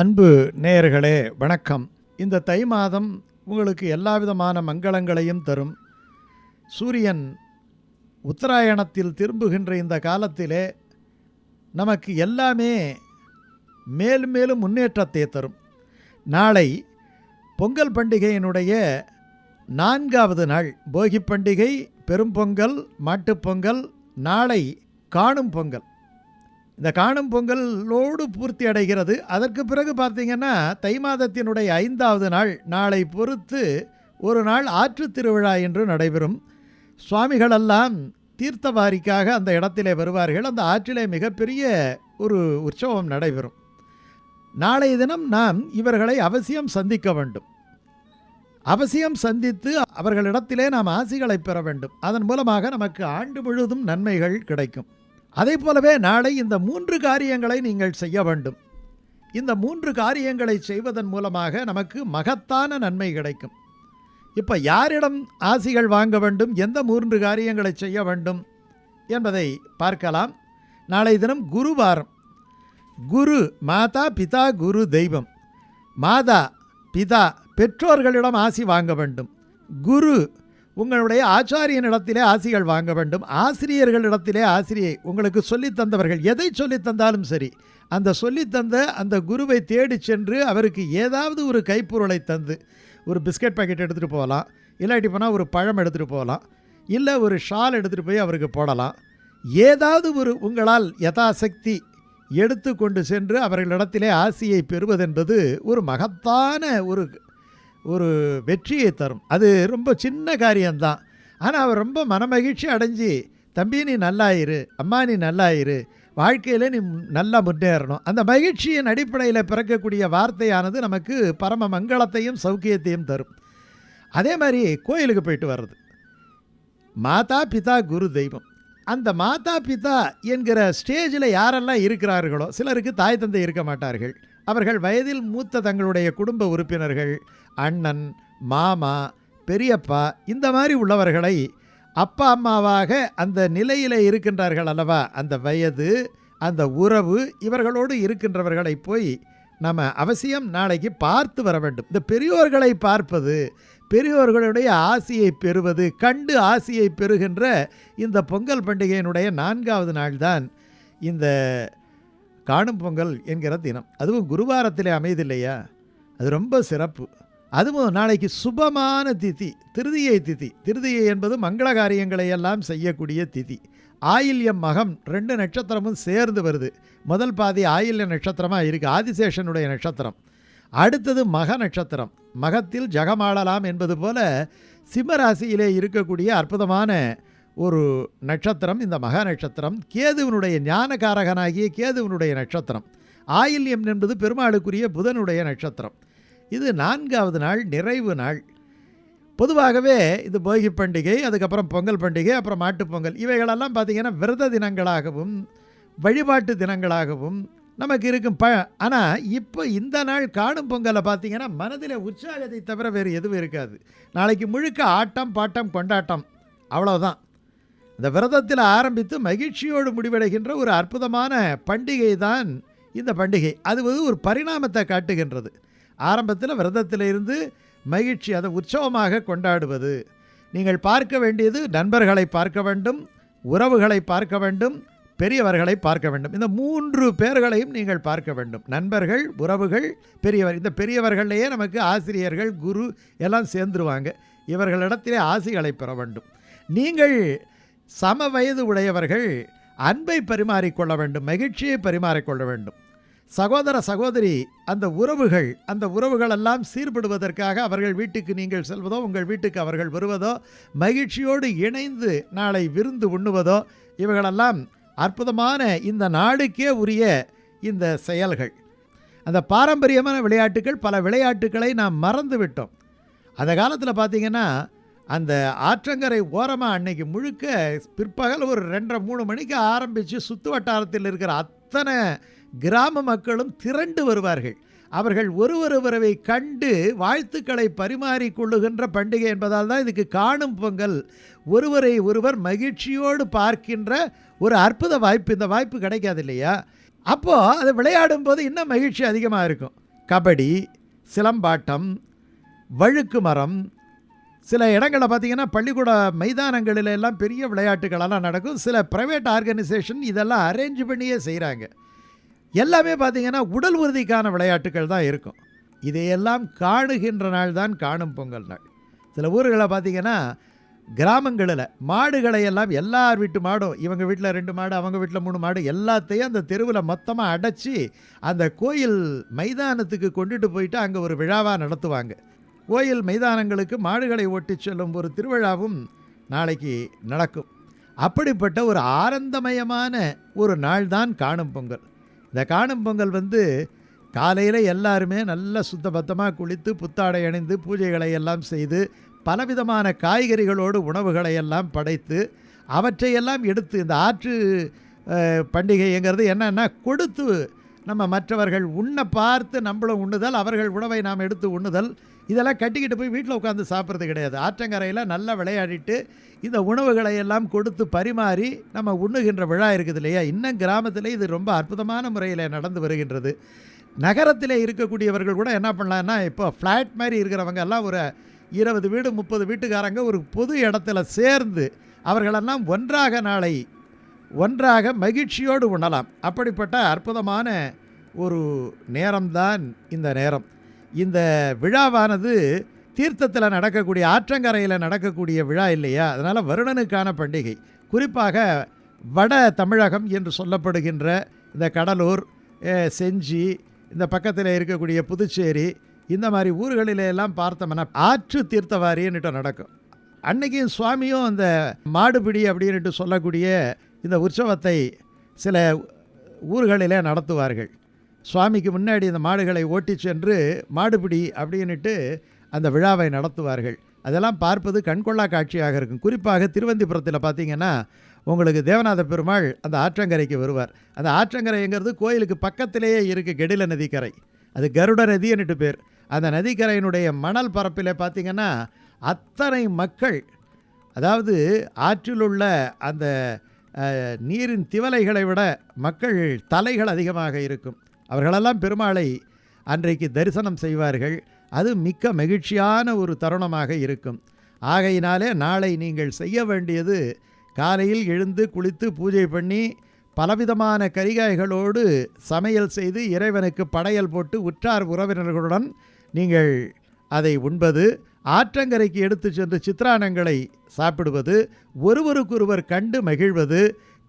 அன்பு நேயர்களே வணக்கம். இந்த தை மாதம் உங்களுக்கு எல்லா விதமான மங்களங்களையும் தரும். சூரியன் உத்தராயணத்தில் திரும்புகின்ற இந்த காலத்திலே நமக்கு எல்லாமே மேலும் மேலும் முன்னேற்றத்தை தரும். நாளை பொங்கல் பண்டிகையினுடைய நான்காவது நாள். போகி பண்டிகை பெரும்பொங்கல் மாட்டுப்பொங்கல் நாளை காணும் பொங்கல். இந்த காணும் பொங்கலோடு பூர்த்தி அடைகிறது. அதற்கு பிறகு பார்த்தீங்கன்னா தை மாதத்தினுடைய ஐந்தாவது நாள் நாளை பொறுத்து ஒரு நாள் ஆற்று திருவிழா என்று நடைபெறும். சுவாமிகளெல்லாம் தீர்த்தவாரிக்காக அந்த இடத்திலே வருவார்கள். அந்த ஆற்றிலே மிகப்பெரிய ஒரு உற்சவம் நடைபெறும். நாளைய தினம் நாம் இவர்களை அவசியம் சந்திக்க வேண்டும். அவசியம் சந்தித்து அவர்களிடத்திலே நாம் ஆசிகளை பெற வேண்டும். அதன் மூலமாக நமக்கு ஆண்டு முழுவதும் நன்மைகள் கிடைக்கும். அதை போலவே நாளை இந்த மூன்று காரியங்களை நீங்கள் செய்ய வேண்டும். இந்த மூன்று காரியங்களை செய்வதன் மூலமாக நமக்கு மகத்தான நன்மை கிடைக்கும். இப்போ யாரிடம் ஆசிகள் வாங்க வேண்டும் எந்த மூன்று காரியங்களை செய்ய வேண்டும் என்பதை பார்க்கலாம். நாளை தினம் குருவாரம். குரு மாதா பிதா குரு தெய்வம். மாதா பிதா பெற்றோர்களிடம் ஆசி வாங்க வேண்டும். குரு உங்களுடைய ஆச்சாரியனிடத்திலே ஆசிகள் வாங்க வேண்டும். ஆசிரியர்களிடத்திலே ஆசிரியை உங்களுக்கு சொல்லித் தந்தவர்கள் எதை சொல்லித் தந்தாலும் சரி அந்த சொல்லித்தந்த அந்த குருவை தேடி சென்று அவருக்கு ஏதாவது ஒரு கைப்பொருளை தந்து ஒரு பிஸ்கட் பாக்கெட் எடுத்துகிட்டு போகலாம். இல்லாட்டி போனால் ஒரு பழம் எடுத்துகிட்டு போகலாம். இல்லை ஒரு ஷால் எடுத்துகிட்டு போய் அவருக்கு போடலாம். ஏதாவது ஒரு உங்களால் யதாசக்தி எடுத்து கொண்டு சென்று அவர்களிடத்திலே ஆசியை பெறுவதென்பது ஒரு மகத்தான ஒரு ஒரு வெற்றியை தரும். அது ரொம்ப சின்ன காரியம்தான். ஆனால் அவர் ரொம்ப மனமகிழ்ச்சி அடைஞ்சு தம்பி நீ நல்லாயிரு. அம்மா நீ நல்லாயிரு. வாழ்க்கையில் நீ நல்லா முன்னேறணும். அந்த மகிழ்ச்சியின் அடிப்படையில் பிறக்கக்கூடிய வார்த்தையானது நமக்கு பரம மங்களத்தையும் சௌக்கியத்தையும் தரும். அதே மாதிரி கோயிலுக்கு போயிட்டு வர்றது. மாதா பிதா குரு தெய்வம். அந்த மாதா பிதா என்கிற ஸ்டேஜில் யாரெல்லாம் இருக்கிறார்களோ சிலருக்கு தாய் தந்தை இருக்க மாட்டார்கள். அவர்கள் வயதில் மூத்த தங்களுடைய குடும்ப உறுப்பினர்கள் அண்ணன் மாமா பெரியப்பா இந்த மாதிரி உள்ளவர்களை அப்பா அம்மாவாக அந்த நிலையில் இருக்கின்றார்கள் அல்லவா? அந்த வயது அந்த உறவு இவர்களோடு இருக்கின்றவர்களை போய் நம்ம அவசியம் நாளைக்கு பார்த்து வர வேண்டும். இந்த பெரியோர்களை பார்ப்பது பெரியோர்களுடைய ஆசையை பெறுவது கண்டு ஆசையை பெறுகின்ற இந்த பொங்கல் பண்டிகையினுடைய நான்காவது நாள்தான் இந்த காணும் பொங்கல் என்கிற தினம். அதுவும் குருவாரத்திலே அமையதில்லையா அது ரொம்ப சிறப்பு. அதுவும் நாளைக்கு சுபமான திதி திருதியை திதி. திருதியை என்பது மங்கள காரியங்களை எல்லாம் செய்யக்கூடிய திதி. ஆயில்யம் மகம் ரெண்டு நட்சத்திரமும் சேர்ந்து வருது. முதல் பாதி ஆயில்ய நட்சத்திரமாக இருக்குது ஆதிசேஷனுடைய நட்சத்திரம். அடுத்தது மக நட்சத்திரம். மகத்தில் ஜகமாளலாம் என்பது போல சிம்மராசியிலே இருக்கக்கூடிய அற்புதமான ஒரு நட்சத்திரம் இந்த மகா நட்சத்திரம் கேதுவனுடைய ஞானகாரகனாகிய கேதுவனுடைய நட்சத்திரம். ஆயில்யம் என்பது பெருமாளுக்குரிய புதனுடைய நட்சத்திரம். இது நான்காவது நாள் நிறைவு நாள். பொதுவாகவே இது போகி பண்டிகை அதுக்கப்புறம் பொங்கல் பண்டிகை அப்புறம் மாட்டுப் பொங்கல். இவைகளெல்லாம் பார்த்திங்கன்னா விரத தினங்களாகவும் வழிபாட்டு தினங்களாகவும் நமக்கு இருக்கும். ப ஆனால் இப்போ இந்த நாள் காணும் பொங்கலை பார்த்திங்கன்னா மனதில் உற்சாகத்தை தவிர வேறு எதுவும் இருக்காது. நாளைக்கு முழுக்க ஆட்டம் பாட்டம் கொண்டாட்டம். அவ்வளோதான் இந்த விரதத்தில் ஆரம்பித்து மகிழ்ச்சியோடு முடிவடைகின்ற ஒரு அற்புதமான பண்டிகை தான் இந்த பண்டிகை. அது வந்து ஒரு பரிணாமத்தை காட்டுகின்றது. ஆரம்பத்தில் விரதத்தில் இருந்து மகிழ்ச்சி அதை உற்சவமாக கொண்டாடுவது. நீங்கள் பார்க்க வேண்டியது நண்பர்களை பார்க்க வேண்டும் உறவுகளை பார்க்க வேண்டும் பெரியவர்களை பார்க்க வேண்டும். இந்த மூன்று பேர்களையும் நீங்கள் பார்க்க வேண்டும். நண்பர்கள் உறவுகள் பெரியவர். இந்த பெரியவர்களையே நமக்கு ஆசிரியர்கள் குரு எல்லாம் சேர்ந்துருவாங்க. இவர்களிடத்திலே ஆசிகளை பெற வேண்டும். நீங்கள் சம வயது உடையவர்கள் அன்பை பரிமாறிக்கொள்ள வேண்டும் மகிழ்ச்சியை பரிமாறிக்கொள்ள வேண்டும். சகோதர சகோதரி அந்த உறவுகள் அந்த உறவுகளெல்லாம் சீர்படுவதற்காக அவர்கள் வீட்டுக்கு நீங்கள் செல்வதோ உங்கள் வீட்டுக்கு அவர்கள் வருவதோ மகிழ்ச்சியோடு இணைந்து நாளை விருந்து உண்ணுவதோ இவைகளெல்லாம் அற்புதமான இந்த நாடுக்கே உரிய இந்த செயல்கள். அந்த பாரம்பரியமான விளையாட்டுகள் பல விளையாட்டுகளை நாம் மறந்து விட்டோம் அந்த காலத்தில் பார்த்திங்கன்னா அந்த ஆற்றங்கரை ஓரமாக அன்னைக்கு முழுக்க பிற்பகல் ஒரு ரெண்டரை மூணு மணிக்கு ஆரம்பித்து சுற்று வட்டாரத்தில் இருக்கிற அத்தனை கிராம மக்களும் திரண்டு வருவார்கள். அவர்கள் ஒருவரொருவரை கண்டு வாழ்த்துக்களை பரிமாறிக்கொள்ளுகின்ற பண்டிகை என்பதால் தான் இதுக்கு காணும் பொங்கல். ஒருவரை ஒருவர் மகிழ்ச்சியோடு பார்க்கின்ற ஒரு அற்புத வாய்ப்பு இந்த வாய்ப்பு கிடைக்காது இல்லையா? அப்போது அது விளையாடும் போது இன்னும் மகிழ்ச்சி அதிகமாக இருக்கும். கபடி சிலம்பாட்டம் வழுக்கு மரம் சில இடங்களில் பார்த்தீங்கன்னா பள்ளிக்கூட மைதானங்களில் எல்லாம் பெரிய விளையாட்டுகளெல்லாம் நடக்கும். சில ப்ரைவேட் ஆர்கனைசேஷன் இதெல்லாம் அரேஞ்ச் பண்ணியே செய்கிறாங்க எல்லாமே பார்த்தீங்கன்னா உடல் உறுதிக்கான விளையாட்டுகள் தான் இருக்கும். இதையெல்லாம் காணுகின்ற நாள் தான் காணும் பொங்கல் நாள். சில ஊர்களை பார்த்தீங்கன்னா கிராமங்களில் மாடுகளை எல்லாம் எல்லார் வீட்டு மாடும் இவங்க வீட்டில் ரெண்டு மாடு அவங்க வீட்டில் மூணு மாடு எல்லாத்தையும் அந்த தெருவில் மொத்தமாக அடைச்சி அந்த கோயில் மைதானத்துக்கு கொண்டுட்டு போயிட்டு அங்கே ஒரு விழாவாக நடத்துவாங்க. கோயில் மைதானங்களுக்கு மாடுகளை ஓட்டிச் செல்லும் ஒரு திருவிழாவும் நாளைக்கு நடக்கும். அப்படிப்பட்ட ஒரு ஆனந்தமயமான ஒரு நாள் தான் காணும் பொங்கல். இந்த காணும் பொங்கல் வந்து காலையில் எல்லாருமே நல்ல சுத்தபத்தமாக குளித்து புத்தாடை அணிந்து பூஜைகளை எல்லாம் செய்து பலவிதமான காய்கறிகளோடு உணவுகளை எல்லாம் படைத்து அவற்றையெல்லாம் எடுத்து இந்த ஆற்று பண்டிகைங்கிறது என்னென்னா கொடுத்து நம்ம மற்றவர்கள் உண்ண பார்த்து நம்மளும் உண்ணுதல் அவர்கள் உணவை நாம் எடுத்து உண்ணுதல் இதெல்லாம் கட்டிக்கிட்டு போய் வீட்டில் உட்காந்து சாப்பிட்றது கிடையாது. ஆற்றங்கரையில் நல்லா விளையாடிட்டு இந்த உணவுகளை எல்லாம் கொடுத்து பரிமாறி நம்ம உண்ணுகின்ற விழா இருக்குது இல்லையா? இன்னும் கிராமத்தில் இது ரொம்ப அற்புதமான முறையில் நடந்து வருகின்றது. நகரத்தில் இருக்கக்கூடியவர்கள் கூட என்ன பண்ணலான்னா இப்போ ஃப்ளாட் மாதிரி இருக்கிறவங்க எல்லாம் ஒரு இருபது வீடு முப்பது வீட்டுக்காரங்க ஒரு பொது இடத்துல சேர்ந்து அவர்களெல்லாம் ஒன்றாக நாளை ஒன்றாக மகிழ்ச்சியோடு உண்ணலாம். அப்படிப்பட்ட அற்புதமான ஒரு நேரம்தான் இந்த நேரம். இந்த விழாவானது தீர்த்தத்தில் நடக்கக்கூடிய ஆற்றங்கரையில் நடக்கக்கூடிய விழா இல்லையா? அதனால் வருடனுக்கான பண்டிகை. குறிப்பாக வட தமிழகம் என்று சொல்லப்படுகின்ற இந்த கடலூர் செஞ்சி இந்த பக்கத்தில் இருக்கக்கூடிய புதுச்சேரி இந்த மாதிரி ஊர்களிலெல்லாம் பார்த்தோம்னா ஆற்று தீர்த்தவாரின்னுட்டு நடக்கும். அன்னைக்கும் சுவாமியும் அந்த மாடுபிடி அப்படின்னுட்டு சொல்லக்கூடிய இந்த உற்சவத்தை சில ஊர்களிலே நடத்துவார்கள். சுவாமிக்கு முன்னாடி இந்த மாடுகளை ஓட்டிச் சென்று மாடுபிடி அப்படின்னுட்டு அந்த விழாவை நடத்துவார்கள். அதெல்லாம் பார்ப்பது கண்கொள்ளா காட்சியாக இருக்கும். குறிப்பாக திருவந்திபுரத்தில் பார்த்தீங்கன்னா உங்களுக்கு தேவநாத பெருமாள் அந்த ஆற்றங்கரைக்கு வருவார். அந்த ஆற்றங்கரைங்கிறது கோயிலுக்கு பக்கத்திலேயே இருக்குது கெடில நதிக்கரை. அது கருட நதின்னுட்டு பேர். அந்த நதிக்கரையினுடைய மணல் பரப்பில் பார்த்திங்கன்னா அத்தனை மக்கள் அதாவது ஆற்றில் உள்ள அந்த நீரின் திவலைகளை விட மக்கள் தலைகள் அதிகமாக இருக்கும். அவர்களெல்லாம் பெருமாளை அன்றைக்கு தரிசனம் செய்வார்கள். அது மிக்க மகிழ்ச்சியான ஒரு தருணமாக இருக்கும். ஆகையினாலே நாளை நீங்கள் செய்ய வேண்டியது காலையில் எழுந்து குளித்து பூஜை பண்ணி பலவிதமான கரிகாய்களோடு சமையல் செய்து இறைவனுக்கு படையல் போட்டு உற்றார் உறவினர்களுடன் நீங்கள் அதை உண்பது ஆற்றங்கரைக்கு எடுத்து சென்று சித்திரானங்களை சாப்பிடுவது ஒருவருக்கொருவர் கண்டு மகிழ்வது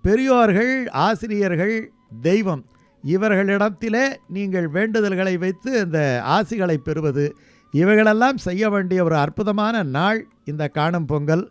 பெரியோர்கள் ஆசிரியர்கள் தெய்வம். இவர்களிடத்திலே நீங்கள் வேண்டுதல்களை வைத்து இந்த ஆசிகளை பெறுவது. இவைகளெல்லாம் செய்ய வேண்டிய ஒரு அற்புதமான நாள். இந்த காணும் பொங்கல்.